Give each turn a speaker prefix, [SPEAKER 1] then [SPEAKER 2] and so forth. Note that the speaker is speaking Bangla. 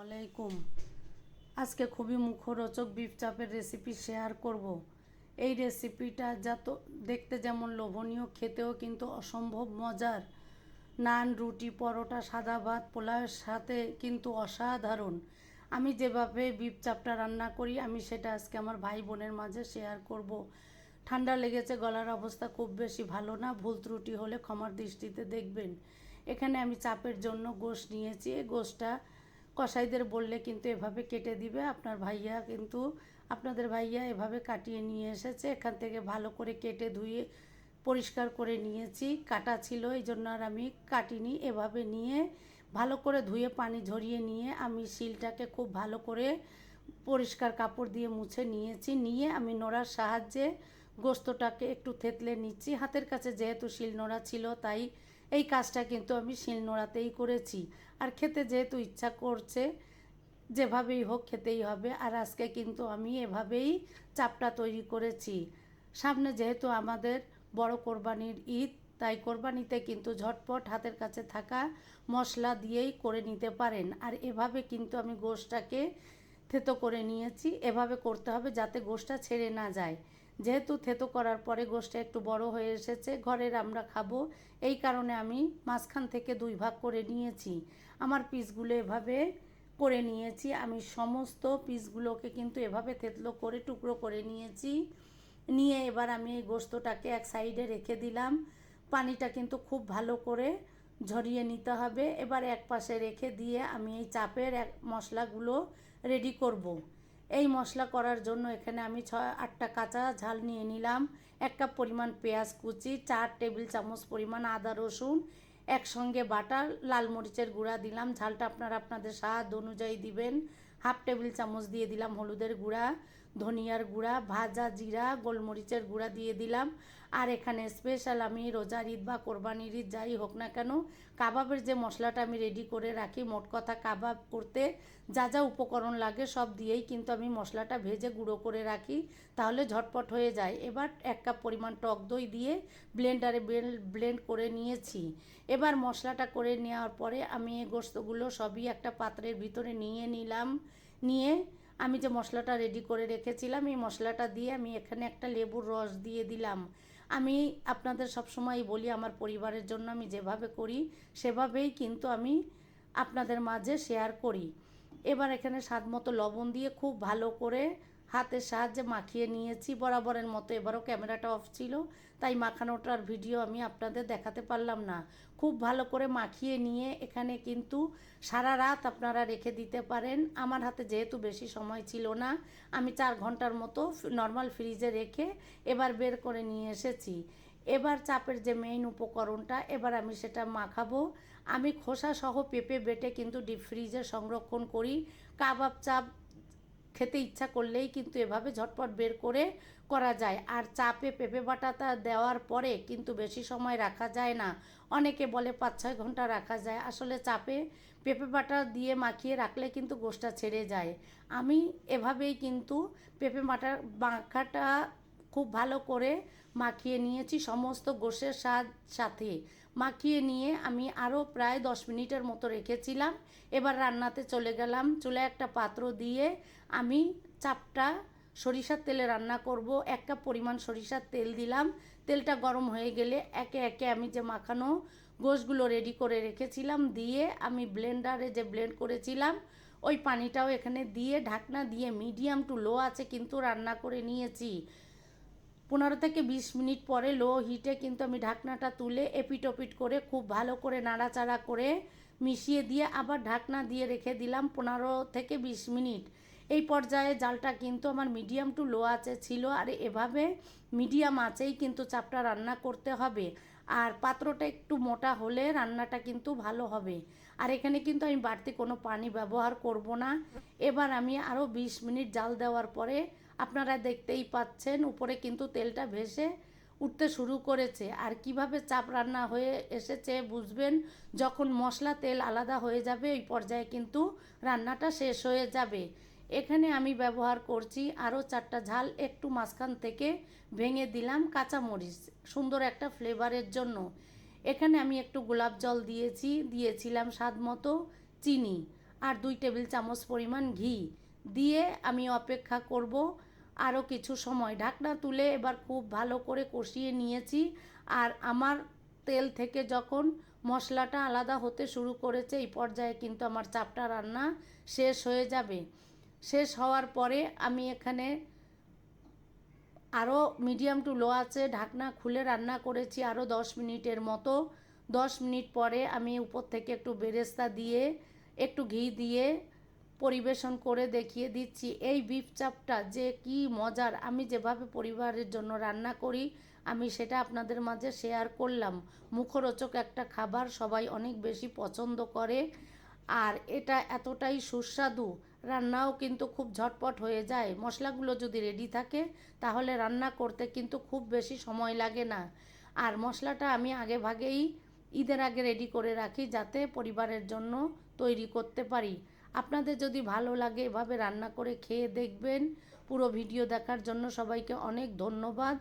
[SPEAKER 1] আলাইকুম। আজকে খুবই মুখরোচক বিফ চাপের রেসিপি শেয়ার করব। এই রেসিপিটা যত, দেখতে যেমন লোভনীয়, খেতেও কিন্তু অসম্ভব মজার। নান, রুটি, পরোটা, সাদা ভাত, পোলাওয়ের সাথে কিন্তু অসাধারণ। আমি যেভাবে বিফ চাপটা রান্না করি, আমি সেটা আজকে আমার ভাই বোনের মাঝে শেয়ার করব। ঠান্ডা লেগেছে, গলার অবস্থা খুব বেশি ভালো না, ভুল ত্রুটি হলে ক্ষমার দৃষ্টিতে দেখবেন। এখানে আমি চাপের জন্য গোশ নিয়েছি, এই গোশটা কসাইদের বললে কিন্তু এভাবে কেটে দিবে। আপনার ভাইয়া কিন্তু, আপনাদের ভাইয়া এভাবে কাটিয়ে নিয়ে এসেছে। এখান থেকে ভালো করে কেটে ধুয়ে পরিষ্কার করে নিয়েছি। কাটা ছিল এই জন্য আর আমি কাটিনি। এভাবে নিয়ে ভালো করে ধুয়ে পানি ঝরিয়ে নিয়ে আমি শিলটাকে খুব ভালো করে পরিষ্কার কাপড় দিয়ে মুছে নিয়েছি। নিয়ে আমি নোড়ার সাহায্যে গোস্তটাকে একটু থেতলে নিচ্ছি। হাতের কাছে যেহেতু শিল নোড়া ছিল, তাই এই কাজটা কিন্তু আমি শিলনোড়াতেই করেছি। আর খেতে যেহেতু ইচ্ছা করছে, যেভাবেই হোক খেতেই হবে। আর আজকে কিন্তু আমি এভাবেই চাপটা তৈরি করেছি। সামনে যেহেতু আমাদের বড় কোরবানির ঈদ, তাই কোরবানিতে কিন্তু ঝটপট হাতের কাছে থাকা মশলা দিয়েই করে নিতে পারেন। আর এভাবে কিন্তু আমি গোশটাকে থেতো করে নিয়েছি। এভাবে করতে হবে যাতে গোশটা ছেড়ে না যায়। যেহেতু থেতো করার পরে গোশটা একটু বড় হয়ে এসেছে, ঘরের আমরা খাব। এই কারণে আমি মাঝখান থেকে দুই ভাগ করে নিয়েছি। আমার পিসগুলো এভাবে করে নিয়েছি। আমি সমস্ত পিসগুলোকে কিন্তু এভাবে থেতলো করে, টুকরো করে নিয়েছি। নিয়ে এবার আমি এই গোস্তটাকে এক সাইডে রেখে দিলাম। পানিটা কিন্তু খুব ভালো করে ঝরিয়ে নিতে হবে। এবার এক পাশে রেখে দিয়ে আমি এই চাপের এক মশলাগুলো রেডি করব। এই মশলা করার জন্য এখানে আমি ছ, আটটা কাঁচা ঝাল নিয়ে নিলাম। এক কাপ পরিমাণ পেঁয়াজ কুচি, চার টেবিল চামচ পরিমাণ আদা রসুন, একসঙ্গে বাটা, লাল মরিচের গুঁড়া দিলাম। ঝালটা আপনারা আপনাদের স্বাদ অনুযায়ী দিবেন। হাফ টেবিল চামচ দিয়ে দিলাম হলুদের গুঁড়া। ধনিয়ার গুঁড়া, ভাজা জিরা, গোলমরিচের গুঁড়া দিয়ে দিলাম। আর এখানে স্পেশাল আমি রোজার ঈদ বা কোরবানির ঈদ যাই হোক না কেন, কাবাবের যে মশলাটা আমি রেডি করে রাখি, মোট কথা কাবাব করতে যা যা উপকরণ লাগে সব দিয়েই কিন্তু আমি মশলাটা ভেজে গুঁড়ো করে রাখি, তাহলে ঝটপট হয়ে যায়। এবার এক কাপ পরিমাণ টক দই দিয়ে ব্লেন্ডারে ব্লেন্ড করে নিয়েছি। এবার মশলাটা করে নেওয়ার পরে আমি এই গোস্তগুলো সবই একটা পাত্রের ভিতরে নিয়ে নিলাম, নিয়ে আমি যে মশলাটা রেডি করে রেখেছিলাম, এই মশলাটা দিয়ে আমি এখানে একটা লেবুর রস দিয়ে দিলাম। আমি আপনাদের সবসময় বলি, আমার পরিবারের জন্য আমি যেভাবে করি, সেভাবেই কিন্তু আমি আপনাদের মাঝে শেয়ার করি। এবার এখানে স্বাদ মতো লবণ দিয়ে খুব ভালো করে হাতের সাহায্যে মাখিয়ে নিয়েছি, বরাবরের মতো এবারও ক্যামেরাটা অফ ছিল, তাই মাখানোটার ভিডিও আমি আপনাদের দেখাতে পারলাম না। খুব ভালো করে মাখিয়ে নিয়ে এখানে কিন্তু সারা রাত আপনারা রেখে দিতে পারেন। আমার হাতে যেহেতু বেশি সময় ছিল না, আমি চার ঘণ্টার মতো নর্মাল ফ্রিজে রেখে এবার বের করে নিয়ে এসেছি। এবার চাপের যে মেইন উপকরণটা, এবার আমি সেটা মাখাবো। আমি খোসা সহ পেঁপে বেটে কিন্তু ডিপ ফ্রিজে সংরক্ষণ করি। কাবাব চাপ খেতে ইচ্ছা করলেই কিন্তু এভাবে ঝটপট বের করে করা যায়। আর চাপে পেঁপে বাটাটা দেওয়ার পরে কিন্তু বেশি সময় রাখা যায় না। অনেকে বলে পাঁচ, ছয় ঘণ্টা রাখা যায়। আসলে চাপে পেঁপে বাটা দিয়ে মাখিয়ে রাখলে কিন্তু গোষ্ঠটা ছেড়ে যায়। আমি এভাবেই কিন্তু পেঁপে বাটার মাখাটা খুব ভালো করে মাখিয়ে নিয়েছি সমস্ত স্বাদ সাথে। মাখিয়ে নিয়ে আমি আরও প্রায় দশ মিনিটের মতো রেখেছিলাম। এবার রান্নাতে চলে গেলাম। চুলে একটা পাত্র দিয়ে আমি চাপটা সরিষার তেলে রান্না করব। এক কাপ পরিমাণ সরিষার তেল দিলাম। তেলটা গরম হয়ে গেলে একে একে আমি যে মাখানো গোশগুলো রেডি করে রেখেছিলাম দিয়ে আমি ব্লেন্ডারে যে ব্লেন্ড করেছিলাম, ওই পানিটাও এখানে দিয়ে ঢাকনা দিয়ে মিডিয়াম টু লো আছে কিন্তু রান্না করে নিয়েছি। পনেরো থেকে বিশ মিনিট পরে লো হিটে কিন্তু আমি ঢাকনাটা তুলে এপিটোপিট করে খুব ভালো করে নাড়াচাড়া করে মিশিয়ে দিয়ে আবার ঢাকনা দিয়ে রেখে দিলাম পনেরো থেকে বিশ মিনিট। এই পর্যায়ে জালটা কিন্তু আমার মিডিয়াম টু লো আছে ছিল আর এভাবে মিডিয়াম আছেই কিন্তু চাপটা রান্না করতে হবে। আর পাত্রটা একটু মোটা হলে রান্নাটা কিন্তু ভালো হবে। আর এখানে কিন্তু আমি বাড়তি কোনো পানি ব্যবহার করব না। এবার আমি আরও বিশ মিনিট জাল দেওয়ার পরে আপনারা দেখতেই পাচ্ছেন, উপরে কিন্তু তেলটা ভেসে উঠতে শুরু করেছে। আর কীভাবে চাপ রান্না হয়ে এসেছে বুঝবেন, যখন মশলা তেল আলাদা হয়ে যাবে, ওই পর্যায়ে কিন্তু রান্নাটা শেষ হয়ে যাবে। এখানে আমি ব্যবহার করছি আরও চারটা ঝাল, একটু মাঝখান থেকে ভেঙে দিলাম কাঁচামরিচ, সুন্দর একটা ফ্লেভারের জন্য। এখানে আমি একটু গোলাপ জল দিয়েছি, দিয়েছিলাম স্বাদ মতো চিনি আর দুই টেবিল চামচ পরিমাণ ঘি। দিয়ে আমি অপেক্ষা করব আরও কিছু সময় ঢাকনা তুলে এবার খুব ভালো করে কষিয়ে নিয়েছি। আর আমার তেল থেকে যখন মশলাটা আলাদা হতে শুরু করেছে, এই পর্যায়ে কিন্তু আমার চাপটা রান্না শেষ হয়ে যাবে। শেষ হওয়ার পরে আমি এখানে আরও মিডিয়াম টু লো আছে ঢাকনা খুলে রান্না করেছি আরও দশ মিনিটের মতো। দশ মিনিট পরে আমি উপর থেকে একটু বেরেস্তা দিয়ে, একটু ঘি দিয়ে পরিবেশন করে দেখিয়ে দিচ্ছি। এই বিফ চাপটা যে কি মজার। আমি যেভাবে পরিবারের জন্য রান্না করি, আমি সেটা আপনাদের মাঝে শেয়ার করলাম। মুখরোচক একটা খাবার সবাই অনেক বেশি পছন্দ করে, আর এটা এতটাই সুস্বাদু। রান্নাও কিন্তু খুব ঝটপট হয়ে যায়। মশলাগুলো যদি রেডি থাকে, তাহলে রান্না করতে কিন্তু খুব বেশি সময় লাগে না। আর মশলাটা আমি আগে ভাগেই ঈদের আগে রেডি করে রাখি, যাতে পরিবারের জন্য তৈরি করতে পারি। আপনাদের যদি ভালো লাগে এভাবে রান্না করে খেয়ে দেখবেন। পুরো ভিডিও দেখার জন্য সবাইকে অনেক ধন্যবাদ।